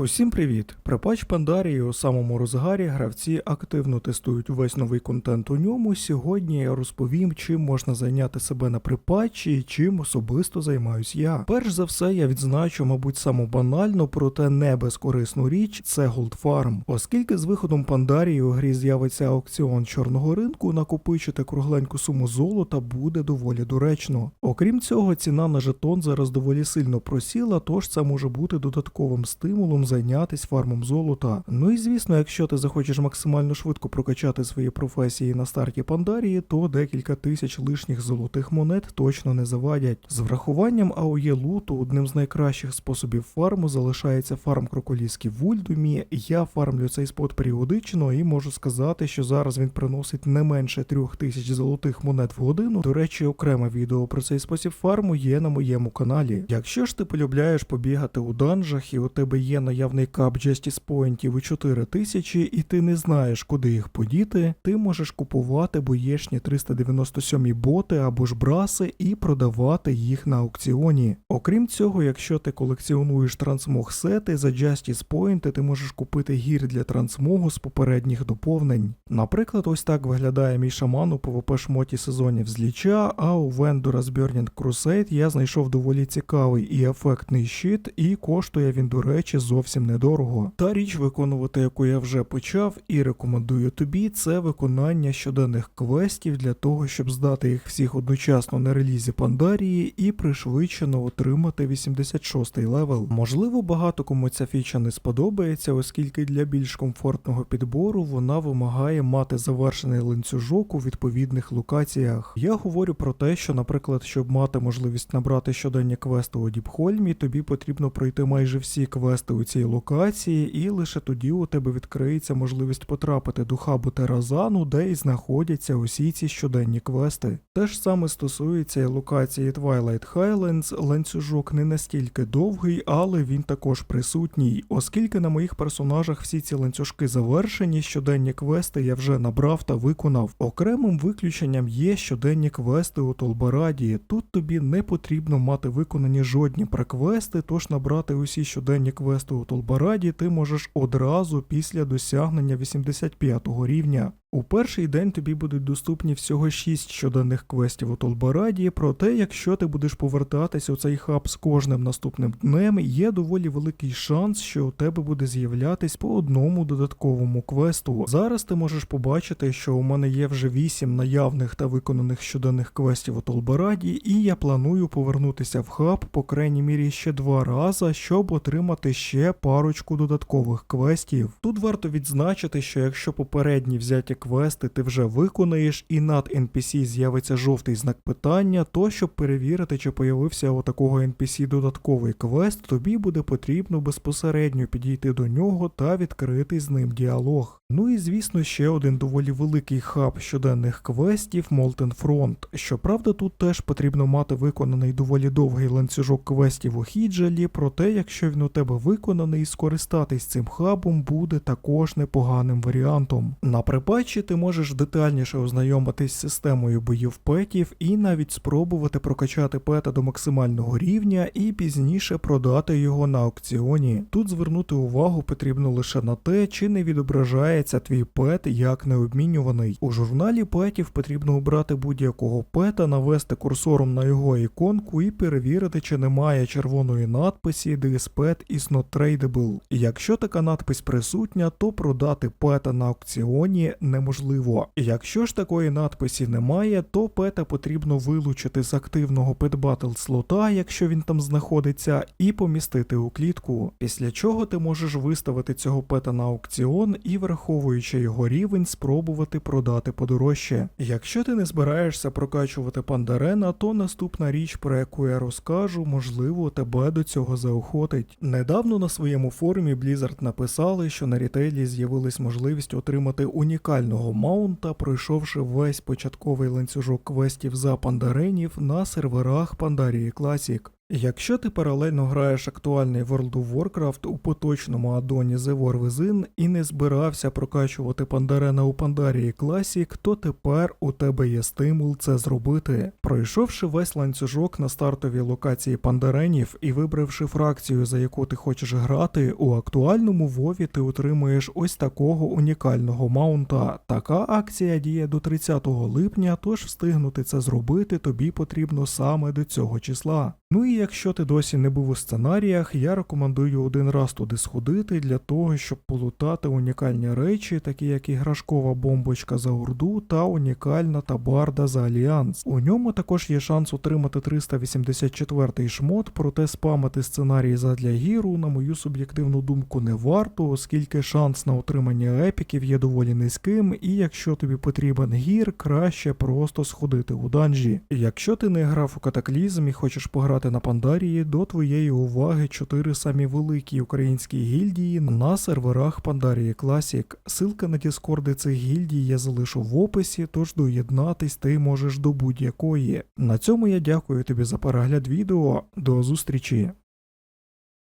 Усім привіт! При патч Пандарії у самому розгарі гравці активно тестують увесь новий контент у ньому. Сьогодні я розповім, чим можна зайняти себе на припатчі і чим особисто займаюсь я. Перш за все, я відзначу, мабуть, саму банальну, проте не безкорисну річ це Farm. Оскільки з виходом Пандарії у грі з'явиться аукціон чорного ринку, накопичити кругленьку суму золота буде доволі доречно. Окрім цього, ціна на жетон зараз доволі сильно просіла, тож це може бути додатковим стимулом зайнятися фармом золота. Ну і звісно, якщо ти захочеш максимально швидко прокачати свої професії на старті Пандарії, то декілька тисяч лишніх золотих монет точно не завадять. З врахуванням АОЄ луту одним з найкращих способів фарму залишається фарм кроколіски в Ульдумі. Я фармлю цей спот періодично і можу сказати, що зараз він приносить не менше трьох тисяч золотих монет в годину. До речі, окреме відео про цей спосіб фарму є на моєму каналі. Якщо ж ти полюбляєш побігати у данжах і у тебе є наявний кап Justice Pointів у 4 тисячі, і ти не знаєш, куди їх подіти, ти можеш купувати боєшні 397 боти або ж браси і продавати їх на аукціоні. Окрім цього, якщо ти колекціонуєш трансмог сети за Justice Point, ти можеш купити гір для трансмогу з попередніх доповнень. Наприклад, ось так виглядає мій шаман у PvP шмоті сезонів з ліча, а у з Burning Crusade я знайшов доволі цікавий і ефектний щит, і коштує він, до речі, зовсім недорого. Та річ виконувати, яку я вже почав і рекомендую тобі, це виконання щоденних квестів для того, щоб здати їх всіх одночасно на релізі Пандарії і пришвидшено отримати 86-й левел. Можливо, багато кому ця фіча не сподобається, оскільки для більш комфортного підбору вона вимагає мати завершений ланцюжок у відповідних локаціях. Я говорю про те, що, наприклад, щоб мати можливість набрати щоденні квести у Діпхольмі, тобі потрібно пройти майже всі квести у цій локації, і лише тоді у тебе відкриється можливість потрапити до хабу Теразану, де і знаходяться усі ці щоденні квести. Те ж саме стосується і локації Twilight Highlands, ланцюжок не настільки довгий, але він також присутній, оскільки на моїх персонажах всі ці ланцюжки завершені, щоденні квести я вже набрав та виконав. Окремим виключенням є щоденні квести у Толбараді. Тут тобі не потрібно мати виконані жодні преквести, тож набрати усі щоденні квести у Толбараді ти можеш одразу після досягнення 85 рівня. У перший день тобі будуть доступні всього 6 щоденних квестів у Толбараді, проте, якщо ти будеш повертатись у цей хаб з кожним наступним днем, є доволі великий шанс, що у тебе буде з'являтись по одному додатковому квесту. Зараз ти можеш побачити, що у мене є вже 8 наявних та виконаних щоденних квестів у Толбараді, і я планую повернутися в хаб по крайній мірі ще два рази, щоб отримати ще парочку додаткових квестів. Тут варто відзначити, що якщо попередні взяті квести ти вже виконаєш, і над NPC з'явиться жовтий знак питання, то щоб перевірити, чи появився у такого NPC додатковий квест, тобі буде потрібно безпосередньо підійти до нього та відкрити з ним діалог. Ну і звісно, ще один доволі великий хаб щоденних квестів Molten Front. Щоправда, тут теж потрібно мати виконаний доволі довгий ланцюжок квестів у Хіджалі, проте, якщо він у тебе виконаний, скористатись цим хабом буде також непоганим варіантом. На припатчі ти можеш детальніше ознайомитись з системою боїв петів і навіть спробувати прокачати пета до максимального рівня і пізніше продати його на аукціоні. Тут звернути увагу потрібно лише на те, чи не відображається твій пет як необмінюваний. У журналі петів потрібно обрати будь-якого пета, навести курсором на його іконку і перевірити, чи немає червоної надписі This pet is not tradable. Якщо така надпись присутня, то продати пета на аукціоні неможливо. Якщо ж такої надписі немає, то пета потрібно вилучити з активного петбатл слота, якщо він там знаходиться, і помістити у клітку. Після чого ти можеш виставити цього пета на аукціон і, враховуючи його рівень, спробувати продати подорожче. Якщо ти не збираєшся прокачувати пандарена, то наступна річ, про яку я розкажу, можливо, тебе до цього заохотить. Недавно на своєму форумі Blizzard написали, що на рітейлі з'явилась можливість отримати унікального маунта, пройшовши весь початковий ланцюжок квестів за пандаренів на серверах Пандарії Classic. Якщо ти паралельно граєш актуальний World of Warcraft у поточному адоні The War Within і не збирався прокачувати Пандарена у Pandaria Classic, то тепер у тебе є стимул це зробити. Пройшовши весь ланцюжок на стартовій локації Пандаренів і вибравши фракцію, за яку ти хочеш грати, у актуальному Вові ти отримуєш ось такого унікального маунта. Така акція діє до 30 липня, тож встигнути це зробити тобі потрібно саме до цього числа. Ну і якщо ти досі не був у сценаріях, я рекомендую один раз туди сходити для того, щоб полутати унікальні речі, такі як іграшкова бомбочка за Урду та унікальна табарда за Альянс. У ньому також є шанс отримати 384 шмот, проте спамити сценарій задля гіру, на мою суб'єктивну думку, не варто, оскільки шанс на отримання епіків є доволі низьким, і якщо тобі потрібен гір, краще просто сходити у данжі. Якщо ти не грав у катаклізм і хочеш пограти на Пандарії, до твоєї уваги чотири самі великі українські гільдії на серверах Пандарії Classic. Силка на діскорди цих гільдій я залишу в описі, тож доєднатись ти можеш до будь-якої. На цьому я дякую тобі за перегляд відео. До зустрічі!